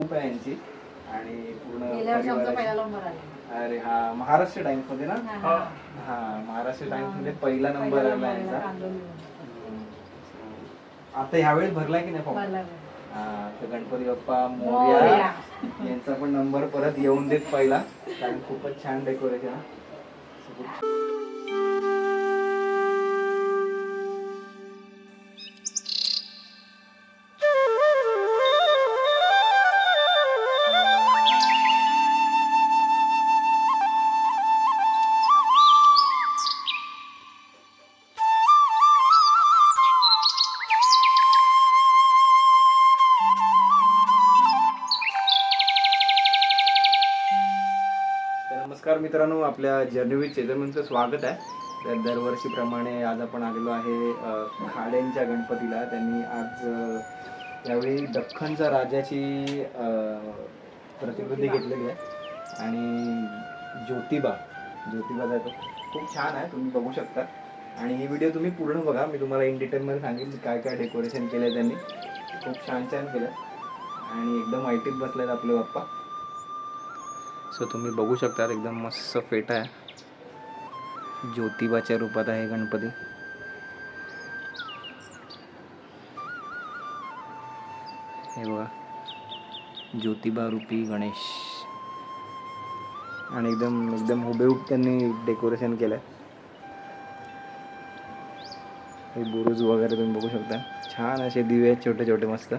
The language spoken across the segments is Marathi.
खूप आहे यांची. आणि पूर्ण गेल्या वर्षी आमचा परिवाराची- पहिला नंबर आला. अरे हा महाराष्ट्र टाइम्समध्ये ना? हा, हा. हा. महाराष्ट्र टाइम्समध्ये पहिला नंबर पहिला आला नंबर यांचा. आता ह्यावेळेस भरलाय की नाही फॉर्म. हा तर गणपती बाप्पा मोरया. मोर्या. यांचा पण नंबर परत येऊन देत पहिला. कारण खूपच छान डेकोरेशन नमस्कार मित्रांनो आपल्या जर्नी विथ चेतनचं स्वागत आहे. तर दरवर्षीप्रमाणे आज आपण आलेलो आहे खाड्यांच्या गणपतीला. त्यांनी आज त्यावेळी यावेळी राजाची प्रतिकृती घेतलेली आहे. आणि ज्योतिबा ज्योतिबाचा तो खूप छान आहे तुम्ही बघू शकता. आणि ही व्हिडिओ तुम्ही पूर्ण बघा. मी तुम्हाला इन डिटेलमध्ये सांगेन काय काय डेकोरेशन केलं आहे त्यांनी. खूप छान छान केलं आणि एकदम आयटीत बसलेत आपले बाप्पा. सो तुम्ही बघू शकता एकदम मस्त फेटा आहे. ज्योतिबाच्या रूपात आहे गणपती. हे बघा. ज्योतिबा रूपी गणेश. आणि एकदम एकदम हुबेहूब त्यांनी डेकोरेशन केलं आहे हे बुरुज वगैरे तुम्ही बघू शकता. छान असे दिवे आहेत छोटे छोटे मस्त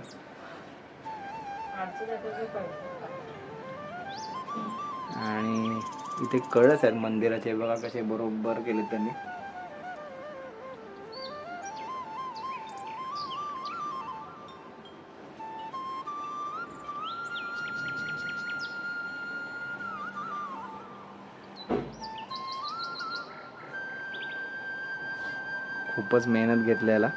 आणि इथे कळस आहेत मंदिराचे बघा कसे बरोबर केले त्यांनी. खूपच मेहनत घेतल्याला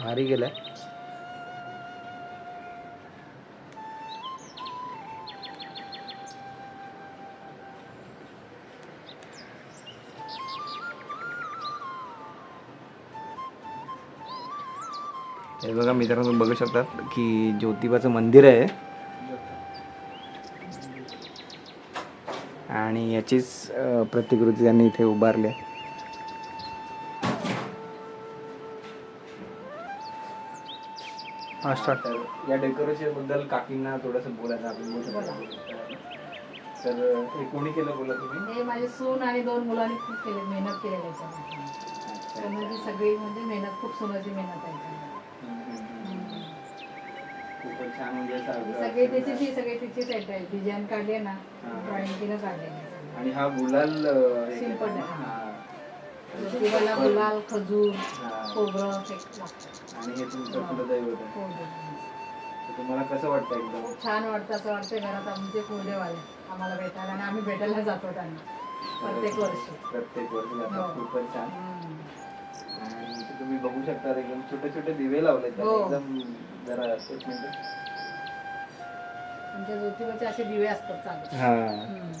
भारी गेलाय हे बघा मित्रांनो बघू शकतात की ज्योतिबाचं मंदिर आहे. आणि याचीच प्रतिकृती त्यांनी इथे उभारली आहे. हा स्टार्ट या डेकोरेशनबद्दल काकींना थोडंसं बोलायचं आपण बोलू शकतो. तर हे कोणी केलं बोला तुम्ही हे माझे सून आणि दोन मुलांनी खूप केले मेहनत आहे त्याच्यामध्ये. त्यांना ती सगळी म्हणजे मेहनत खूप सोनाची मेहनत आहे. खूपच छान म्हणजे ही सगळी त्याची ती सगळी तिची सेट आहे डिझाईन काढली आहे ना. ड्रॉइंग काढलेली आहे. आणि हा गुलाल शिंपड आहे. गुलाल खजूर. खोबरं. आणि हे तुमचं कुलदैवत आहे हो, हो. तर तुम्हाला कसं वाटतं एकदम खूप छान वाटतं असं वाटतं घरात आमचे कुलदेव आले आम्हाला भेटायला आणि आम्ही भेटायला जातो त्यांना प्रत्येक वर्षी प्रत्येक वर्षी जातात. हो. खूपच छान. आणि इथे तुम्ही बघू शकता एकदम छोटे छोटे दिवे लावले हो. एकदम जरा एक मिनिट आमच्या ज्योतिबाचे असे दिवे असतात चालू हा हम्म.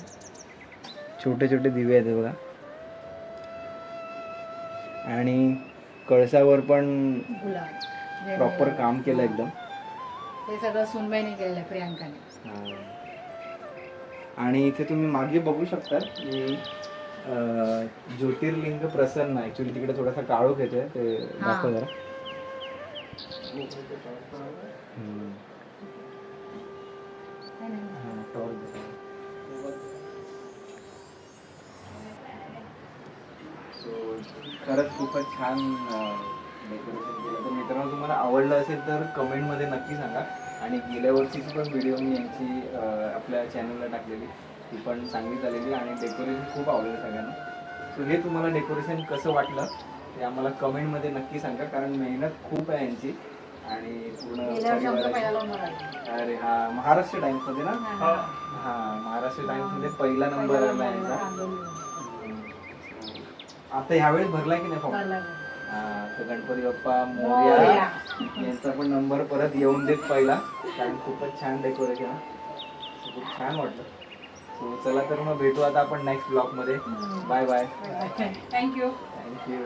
छोटे छोटे दिवे आहेत हे बघा आणि कळसावर पण प्रॉपर काम केलं एकदम. हे सगळं सुनबाईने केलेलं आहे प्रियांकाने. आणि इथे तुम्ही मागे बघू शकता की अं, ज्योतिर्लिंग प्रसन्न ऍक्च्युली तिकडे थोडासा काळोख येतोय ते. दाखव जरा. हम्म. है दे. खरंच खूपच छान डेकोरेशन केलं. तर मित्रांनो तुम्हाला आवडलं असेल तर कमेंटमध्ये नक्की सांगा. आणि गेल्या वर्षीची पण व्हिडिओ मी यांची आपल्या चॅनलला टाकलेली. ती पण चांगली झालेली आणि डेकोरेशन खूप आवडलं सगळ्यांना. सो हे तुम्हाला डेकोरेशन कसं वाटलं ते आम्हाला कमेंटमध्ये नक्की सांगा. कारण मेहनत खूप आहे यांची. आणि पूर्ण अरे हा महाराष्ट्र टाइम्समध्ये ना? हा. महाराष्ट्र टाइम्समध्ये पहिला नंबर आला यांचा. आता ह्यावेळेस भरलाय की नाही फॉर्म. हा, तर गणपती बाप्पा मोर्या. यांचा पण नंबर परत येऊन देत पहिला. कारण खूपच छान डेकोरेशन खूप छान वाटलं. सो चला तर मग भेटू आता आपण नेक्स्ट ब्लॉगमध्ये. Bye bye thank you thank you